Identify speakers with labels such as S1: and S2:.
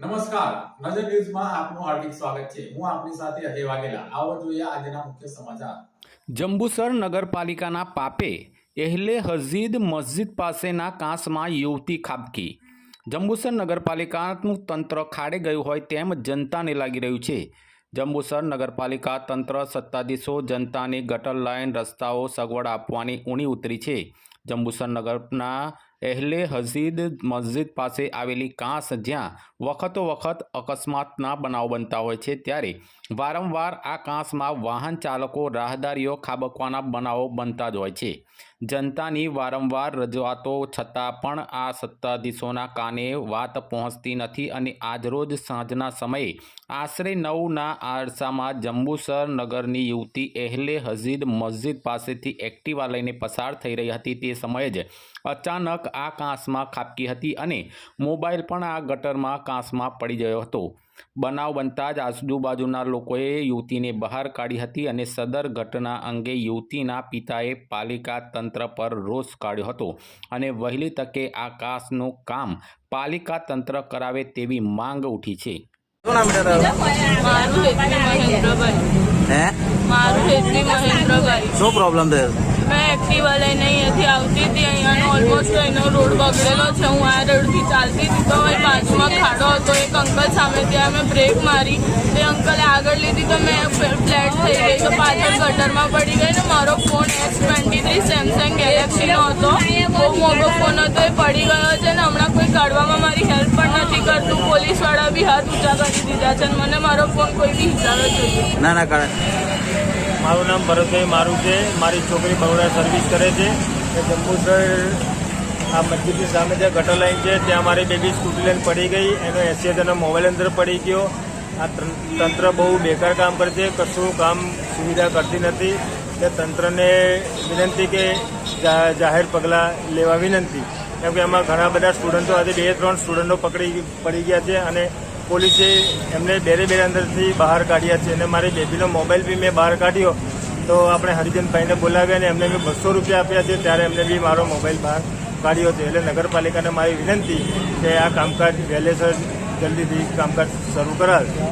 S1: નમસ્કાર. નજર ન્યૂઝમાં આપનું હાર્દિક સ્વાગત છે. હું આપની સાથે અજય વાઘેલા. આવો જોઈએ આજના મુખ્ય સમાચાર.
S2: જંબુસર નગરપાલિકાના પાપે એહલે હઝીદ મસ્જિદ પાસેના કાંસમાં યુવતી ખાબકી. જંબુસર નગરપાલિકાનું તંત્ર ખાડે ગયું હોય તેમ જનતાને લાગી રહ્યું છે. જંબુસર નગરપાલિકા તંત્ર સત્તાધીશો જનતાને ગટર લાઇન રસ્તાઓ સગવડ આપવાની ઊણી ઉતરી છે. જંબુસર નગરના એહલે હઝીદ મસ્જિદ પાસે આવેલી કાંસ જ્યાં વખતો વખત અકસ્માતના બનાવ બનતા હોય છે ત્યારે વારંવાર આ કાંસમાં વાહન ચાલકો, રાહદારીઓ ખાબકવાના બનાવો બનતા જ હોય છે. જનતાની વારંવાર રજૂઆતો છતાં પણ આ સત્તાધીશોના કાને વાત પહોંચતી નથી અને આજરોજ સાંજના સમયે આશરે નવના આરસામાં જંબુસર નગરની યુવતી એહલે હઝીદ મસ્જિદ પાસેથી એક્ટિવા લઈને પસાર થઈ રહી હતી. તે સમયે જ અચાનક આ કાંસમાં ખાબકી હતી અને મોબાઈલ પણ આ ગટરમાં કાંસમાં પડી ગયો હતો. બનાવ બનતા જ આજુબાજુના લોકોએ યુવતીને બહાર કાઢી હતી અને સદર ઘટના અંગે યુવતીના પિતાએ પાલિકા તંત્ર પર રોષ કાઢ્યો હતો અને વહેલી તકે આ કાસનું કામ પાલિકા તંત્ર કરાવે તેવી માંગ ઉઠી છે.
S3: શું પ્રોબ્લેમ થયો
S4: મેં એક્ટિવા લઈને અહીંયાથી આવતી હતી. અહીંયાનો ઓલમોસ્ટ એનો રોડ બગડેલો છે. હું આ રોડથી ચાલતી હતી. તો અહીં બાજુમાં ખાડો હતો. એક અંકલ સામે ત્યાં મેં બ્રેક મારી. તે અંકલે આગળ લીધી તો મેં ફ્લેટ થઈ ગઈ. તો પાછળ ગટરમાં પડી ગઈ ને મારો phone S twenty three Samsung ગેલેક્સીનો હતો. બહુ મોટો ફોન હતો. એ પડી ગયો છે ને હમણાં કોઈ કાઢવામાં મારી હેલ્પ પણ નથી કરતું. પોલીસવાળા બી હાથ ઊંચા કરી દીધા છે મને મારો ફોન કોઈ બી હિસાબે જોઈએ
S3: ના ના કારણે
S5: મારું નામ ભરતભાઈ મારું છે. મારી છોકરી બરોડા સર્વિસ કરે છે. એ જંબુસર આ મસ્જિદની સામે જે ગટર લાઈન છે, ત્યાં મારી બેબી સ્કૂટી લઈને પડી ગઈ. એનો એસી હજારનો મોબાઈલ અંદર પડી ગયો. આ તંત્ર બહુ બેકાર કામ કરે છે કશું કામ સુવિધા કરતી નથી. કે તંત્રને વિનંતી કે જાહેર પગલાં લેવા વિનંતી. કેમ કે એમાં ઘણા બધા સ્ટુડન્ટો આજે બે ત્રણ સ્ટુડન્ટો પકડી, પડી ગયા છે અને પોલીસે એમને બેરે બેરે અંદરથી બહાર કાઢ્યા છે અને મારી બેબીનો મોબાઈલ બી મેં બહાર કાઢ્યો. તો આપણે હરિજનભાઈને બોલાવ્યા અને એમને મેં બસો રૂપિયા આપ્યા છે. ત્યારે એમને બી મારો મોબાઈલ બહાર કાઢ્યો હતો એટલે નગરપાલિકાને મારી વિનંતી કે આ કામકાજ વહેલેસર જલ્દીથી કામકાજ શરૂ કરાવે.